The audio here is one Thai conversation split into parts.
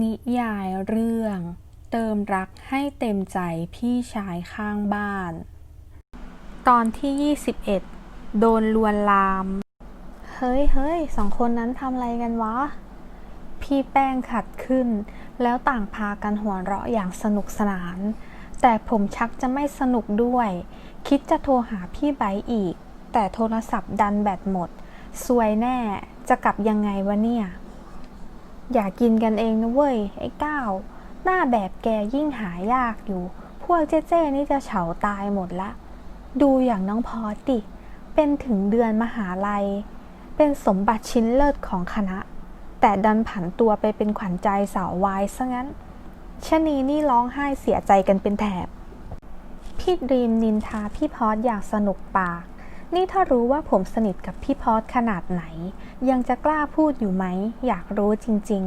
นิยายเรื่อง เติมรักให้เต็มใจพี่ชายข้างบ้าน ตอนที่ 21 โดนลวนลาม เฮ้ยเฮ้ยสองคนนั้นทำอะไรกันวะ พี่แป้งขัดขึ้น แล้วต่างพากันหัวเราะอย่างสนุกสนาน แต่ผมชักจะไม่สนุกด้วย คิดจะโทรหาพี่ไบอีก แต่โทรศัพท์ดันแบตหมดซวยแน่จะกลับยังไงวะเนี่ย อย่ากินกันเองนะเว้ย ไอ้ก้าวหน้าแบบแกยิ่งหายากอยู่ พวกเจ๊ๆนี่จะเฉาตายหมดละ ดูอย่างน้องพอสดิเป็นถึงเดือนมหาลัย เป็นสมบัติชิ้นเลิศของคณะ แต่ดันผันตัวไปเป็นขวัญใจสาววายซะงั้นชะนีนี่ร้องไห้เสียใจกันเป็นแถบ พี่ดรีมนินทาพี่พอสอย่างสนุกปาก นี่ถ้ารู้ว่าผมสนิทกับพี่พอสขนาดไหน ยังจะกล้าพูดอยู่ไหม อยากรู้จริง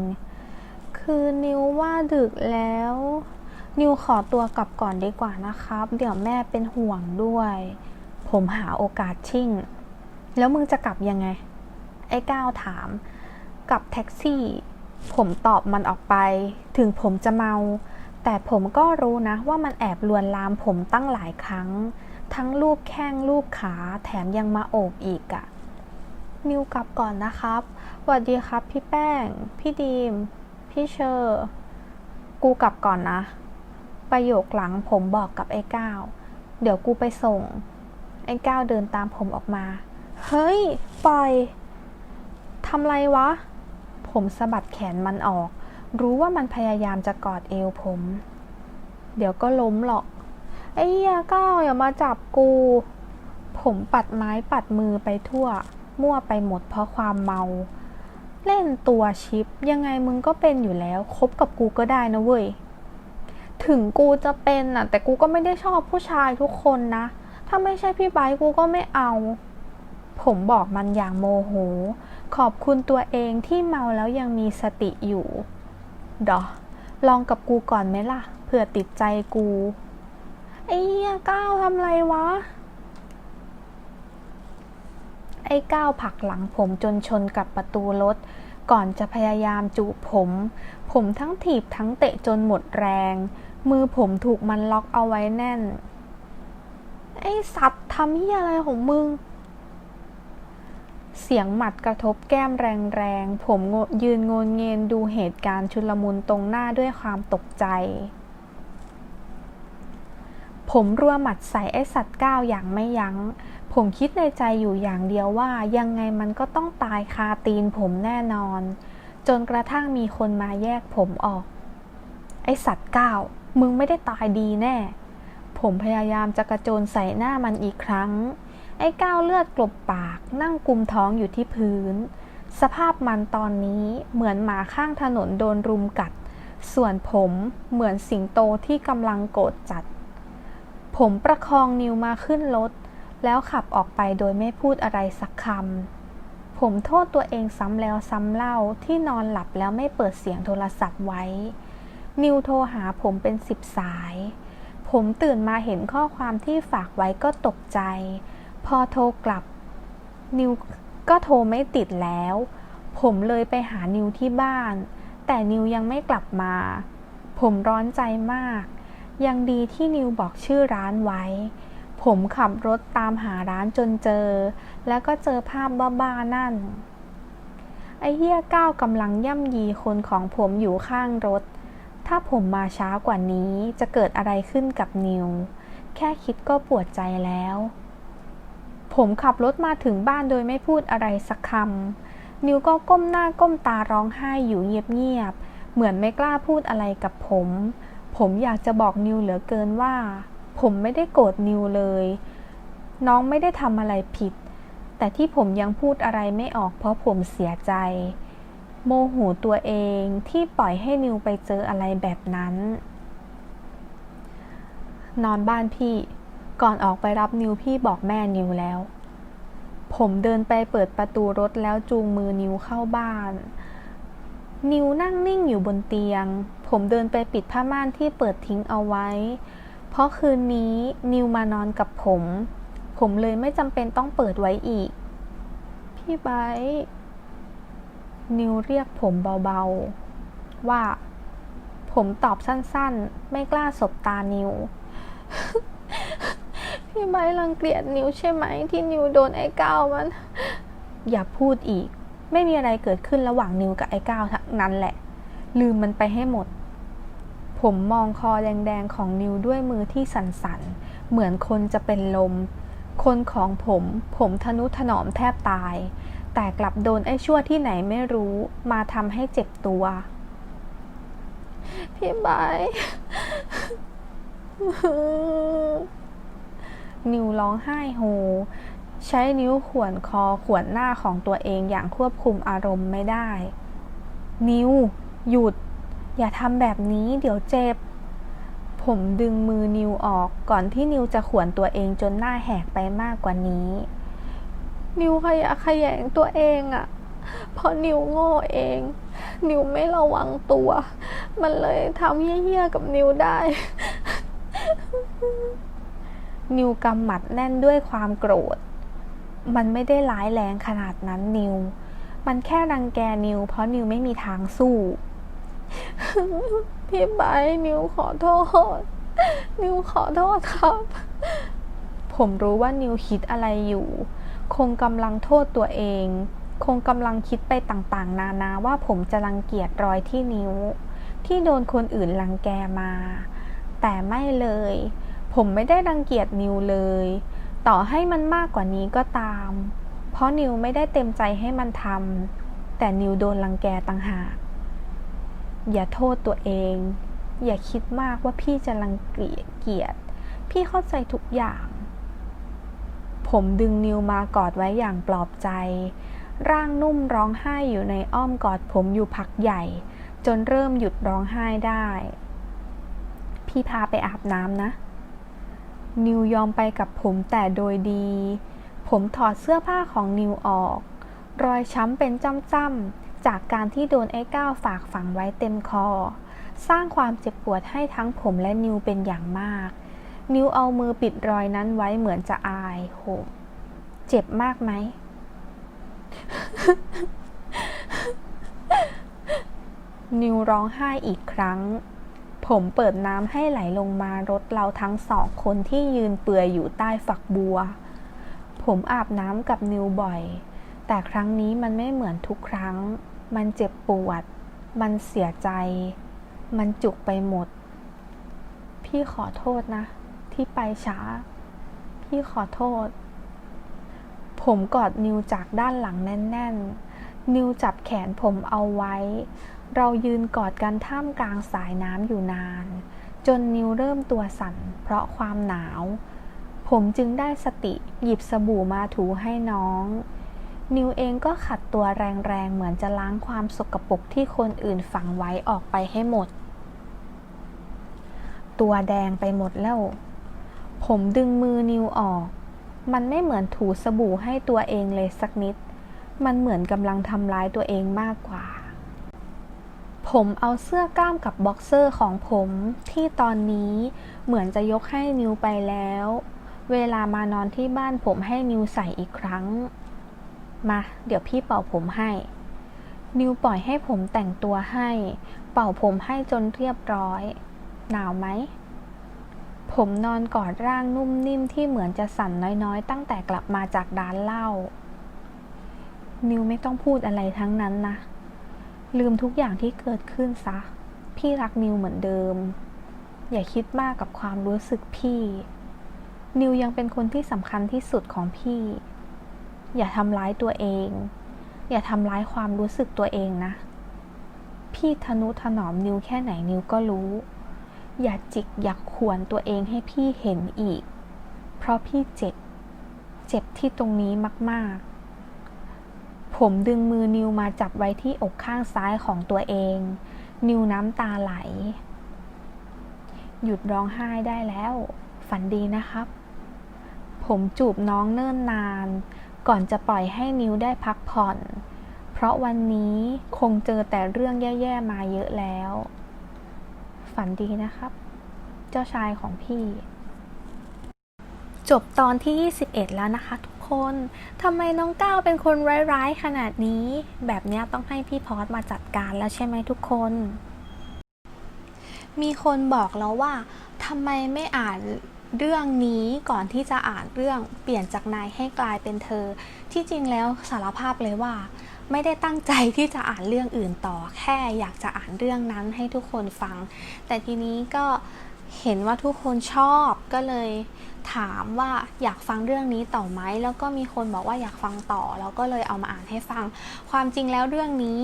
ๆ คือนิวว่าดึกแล้ว นิวขอตัวกลับก่อนดีกว่านะครับ เดี๋ยวแม่เป็นห่วงด้วย ผมหาโอกาสชิ่ง แล้วมึงจะกลับยังไง ไอ้ก้าวถาม กับแท็กซี่ ผมตอบมันออกไป ถึงผมจะเมา แต่ผมก็รู้นะว่ามันแอบลวนลามผมตั้งหลายครั้ง ทั้งรูปแข้งรูปขาแถมยังมาโอบอีกอะนิวกลับก่อนนะครับสวัสดีครับ พี่แป้ง พี่ดีม พี่เชอร์ กูกลับก่อนนะ ประโยคหลังผมบอกกับไอ้ก้าวเดี๋ยวกูไปส่ง ไอ้ก้าวเดินตามผมออกมา เฮ้ย ปล่อยทำไรวะ ผมสะบัดแขนมันออก รู้ว่ามันพยายามจะกอดเอวผม เดี๋ยวก็ล้มหรอก ไอ้เหี้ยก้าวอย่ามาจับกู ผมปัดไม้ปัดมือไปทั่ว มั่วไปหมดเพราะความเมา เล่นตัวชิป ยังไงมึงก็เป็นอยู่แล้ว คบกับกูก็ได้นะเว้ย ถึงกูจะเป็นน่ะ แต่กูก็ไม่ได้ชอบผู้ชายทุกคนนะ ถ้าไม่ใช่พี่ไบร์กูก็ไม่เอา ผมบอกมันอย่างโมโห ขอบคุณตัวเองที่เมาแล้วยังมีสติอยู่ดอลองกับกูก่อนไหมล่ะ เผื่อติดใจกู ไอ้เหี้ยก้าวทำไรวะ ไอ้ก้าวผลักหลังผมจนชนกับประตูรถ ก่อนจะพยายามจูบผม ผมทั้งถีบทั้งเตะจนหมดแรง มือผมถูกมันล็อกเอาไว้แน่น ไอ้สัตว์ทำเหี้ยอะไรของมึงเสียงหมัดกระทบแก้มแรงๆ ผมยืนโงนเงนดูเหตุการณ์ชุลมุนตรงหน้าด้วยความตกใจ ผมรัวหมัดใส่ไอสัตว์ก้าวอย่างไม่ยัง้ง ผมคิดในใจอยู่อย่างเดียวว่ายังไงมันก็ต้องตายคาตีนผมแน่นอน จนกระทั่งมีคนมาแยกผมออก ไอสัตว์ก้าวมึงไม่ได้ตายดีแน่ ผมพยายามจะกระโจนใส่หน้ามันอีกครั้ง ไอ้ก้าวเลือดกลบปาก นั่งกุมท้องอยู่ที่พื้น สภาพมันตอนนี้เหมือนหมาข้างถนนโดนรุมกัด ส่วนผมเหมือนสิงโตที่กำลังโกรธจัด ผมประคองนิวมาขึ้นรถ แล้วขับออกไปโดยไม่พูดอะไรสักคำ ผมโทษตัวเองซ้ำแล้วซ้ำเล่าที่นอนหลับแล้วไม่เปิดเสียงโทรศัพท์ไว้ นิวโทรหาผมเป็นสิบสาย ผมตื่นมาเห็นข้อความที่ฝากไว้ก็ตกใจ พอโทรกลับ นิวก็โทรไม่ติดแล้ว ผมเลยไปหานิวที่บ้าน แต่นิวยังไม่กลับมา ผมร้อนใจมาก ยังดีที่นิวบอกชื่อร้านไว้ ผมขับรถตามหาร้านจนเจอ แล้วก็เจอภาพบ้าๆนั่น ไอ้เหี้ยก้าวกำลังย่ำยีคนของผมอยู่ข้างรถ ถ้าผมมาช้ากว่านี้จะเกิดอะไรขึ้นกับนิว แค่คิดก็ปวดใจแล้ว ผมขับรถมาถึงบ้านโดยไม่พูดอะไรสักคำนิวก็ก้มหน้าก้มตาร้องไห้อยู่เงียบๆเหมือนไม่กล้าพูดอะไรกับผม ผมอยากจะบอกนิวเหลือเกินว่า ผมไม่ได้โกรธนิวเลย น้องไม่ได้ทำอะไรผิด แต่ที่ผมยังพูดอะไรไม่ออกเพราะผมเสียใจ โมโหตัวเองที่ปล่อยให้นิวไปเจออะไรแบบนั้น นอนบ้านพี่ ก่อนออกไปรับนิวพี่บอกแม่นิวแล้ว ผมเดินไปเปิดประตูรถแล้วจูงมือนิวเข้าบ้าน นิวนั่งนิ่งอยู่บนเตียง ผมเดินไปปิดผ้าม่านที่เปิดทิ้งเอาไว้ เพราะคืนนี้นิวมานอนกับผม ผมเลยไม่จำเป็นต้องเปิดไว้อีก พี่ไบนิวเรียกผมเบาๆ ว่า ผมตอบสั้นๆ ไม่กล้าสบตานิว พี่ไบร์ทรังเกียจนิวใช่ไหมที่นิวโดนไอ้ก้าวมัน อย่าพูดอีก ไม่มีอะไรเกิดขึ้นระหว่างนิวกับไอ้ก้าวทั้งนั้นแหละ ลืมมันไปให้หมด ผมมองคอแดงๆของนิวด้วยมือที่สั่นๆ เหมือนคนจะเป็นลม คนของผมผมทนุถนอมแทบตาย แต่กลับโดนไอ้ชั่วที่ไหนไม่รู้มาทำให้เจ็บตัว พี่ไบนิวร้องไห้โฮ ใช้นิ้วข่วนคอข่วนหน้าของตัวเองอย่างควบคุมอารมณ์ไม่ได้ นิ้ว หยุด อย่าทำแบบนี้เดี๋ยวเจ็บ ผมดึงมือนิวออกก่อนที่นิวจะข่วนตัวเองจนหน้าแหกไปมากกว่านี้ นิวขยะแขยงตัวเองอะเพราะนิวโง่เอง นิวไม่ระวังตัว มันเลยทำเหี้ยๆกับนิวได้นิวกำหมัดแน่นด้วยความโกรธ มันไม่ได้ร้ายแรงขนาดนั้นนิว มันแค่รังแกนิว เพราะนิวไม่มีทางสู้ พี่ไบนิวขอโทษ นิวขอโทษครับ ผมรู้ว่านิวคิดอะไรอยู่ คงกำลังโทษตัวเอง คงกำลังคิดไปต่างๆ นานาว่าผมจะรังเกียจรอยที่นิ้ว ที่โดนคนอื่นรังแกมา แต่ไม่เลย ผมไม่ได้รังเกียจนิวเลย ต่อให้มันมากกว่านี้ก็ตาม เพราะนิวไม่ได้เต็มใจให้มันทำแต่นิวโดนรังแกต่างหาก อย่าโทษตัวเอง อย่าคิดมากว่าพี่จะรังเกียจเกียจพี่เข้าใจทุกอย่าง ผมดึงนิวมากอดไว้อย่างปลอบใจ ร่างนุ่มร้องไห้อยู่ในอ้อมกอดผมอยู่พักใหญ่ จนเริ่มหยุดร้องไห้ได้ พี่พาไปอาบน้ำนะ นิวยอมไปกับผมแต่โดยดี ผมถอดเสื้อผ้าของนิวออก รอยช้ำเป็นจ้ำๆ จากการที่โดนไอ้ก้าวฝากฝังไว้เต็มคอ สร้างความเจ็บปวดให้ทั้งผมและนิวเป็นอย่างมาก นิวเอามือปิดรอยนั้นไว้เหมือนจะอาย โห เจ็บมากไหม นิวร้องไห้อีกครั้ง ผมเปิดน้ำให้ไหลลงมารดเราทั้งสองคนที่ยืนเปื่อยอยู่ใต้ฝักบัว ผมอาบน้ำกับนิวบ่อย แต่ครั้งนี้มันไม่เหมือนทุกครั้ง มันเจ็บปวด มันเสียใจ มันจุกไปหมด พี่ขอโทษนะ ที่ไปช้า พี่ขอโทษ ผมกอดนิวจากด้านหลังแน่น ๆ นิวจับแขนผมเอาไว้ เรายืนกอดกันท่ามกลางสายน้ำอยู่นาน จนนิวเริ่มตัวสั่น เพราะความหนาว ผมจึงได้สติหยิบสบู่มาถูให้น้อง นิวเองก็ขัดตัวแรงๆ เหมือนจะล้างความสกปรกที่คนอื่นฝังไว้ออกไปให้หมด ตัวแดงไปหมดแล้ว ผมดึงมือนิวออก มันไม่เหมือนถูสบู่ให้ตัวเองเลยสักนิด มันเหมือนกำลังทำร้ายตัวเองมากกว่า ผมเอาเสื้อกล้ามกับบ็อกเซอร์ของผมที่ตอนนี้เหมือนจะยกให้นิวไปแล้ว เวลามานอนที่บ้านผมให้นิวใส่อีกครั้ง มา เดี๋ยวพี่เป่าผมให้ นิวปล่อยให้ผมแต่งตัวให้ เป่าผมให้จนเรียบร้อย หนาวไหม ผมนอนกอดร่างนุ่มนิ่มที่เหมือนจะสั่นน้อยๆ ตั้งแต่กลับมาจากร้านเหล้า นิวไม่ต้องพูดอะไรทั้งนั้นนะ ลืมทุกอย่างที่เกิดขึ้นซะ พี่รักนิวเหมือนเดิม อย่าคิดมากกับความรู้สึกพี่ นิวยังเป็นคนที่สำคัญที่สุดของพี่ อย่าทำร้ายตัวเอง อย่าทำร้ายความรู้สึกตัวเองนะ พี่ทนุถนอมนิวแค่ไหนนิวก็รู้ อย่าจิกอยากขวนตัวเองให้พี่เห็นอีก เพราะพี่เจ็บ เจ็บที่ตรงนี้มาก ๆ ผมดึงมือนิวมาจับไว้ที่อกข้างซ้ายของตัวเอง นิวน้ำตาไหล หยุดร้องไห้ได้แล้ว ฝันดีนะครับ ผมจูบน้องเนิ่นนาน ก่อนจะปล่อยให้นิวได้พักผ่อน เพราะวันนี้คงเจอแต่เรื่องแย่ๆมาเยอะแล้ว ฝันดีนะครับ เจ้าชายของพี่ จบตอนที่ 21 แล้วนะคะทุก คนทำไมน้องก้าวเป็นคนร้ายๆขนาดนี้ แบบเนี้ยต้องให้พี่พอดมาจัดการแล้วใช่ไหมทุกคน มีคนบอกแล้วว่าทำไมไม่อ่านเรื่องนี้ก่อนที่จะอ่านเรื่องเปลี่ยนจากนายให้กลายเป็นเธอ ที่จริงแล้วสารภาพเลยว่า ไม่ได้ตั้งใจที่จะอ่านเรื่องอื่นต่อ แค่อยากจะอ่านเรื่องนั้นให้ทุกคนฟัง แต่ทีนี้ก็เห็นว่าทุกคนชอบก็เลย ถามว่าอยากฟังเรื่องนี้ต่อไหม แล้วก็มีคนบอกว่าอยากฟังต่อ แล้วก็เลยเอามาอ่านให้ฟัง ความจริงแล้วเรื่องนี้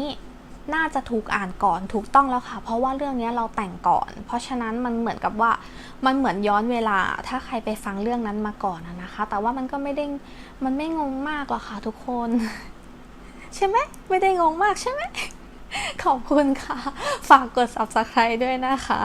น่าจะถูกอ่านก่อนถูกต้องแล้วค่ะ เพราะว่าเรื่องนี้เราแต่งก่อน เพราะฉะนั้นมันเหมือนกับว่ามันเหมือนย้อนเวลา ถ้าใครไปฟังเรื่องนั้นมาก่อนนะคะ แต่ว่ามันก็ไม่ได้มันไม่งงมากหรอกค่ะทุกคน ใช่ไหมไม่ได้งงมากใช่ไหมขอบคุณค่ะ ฝากกด subscribe ด้วยนะคะ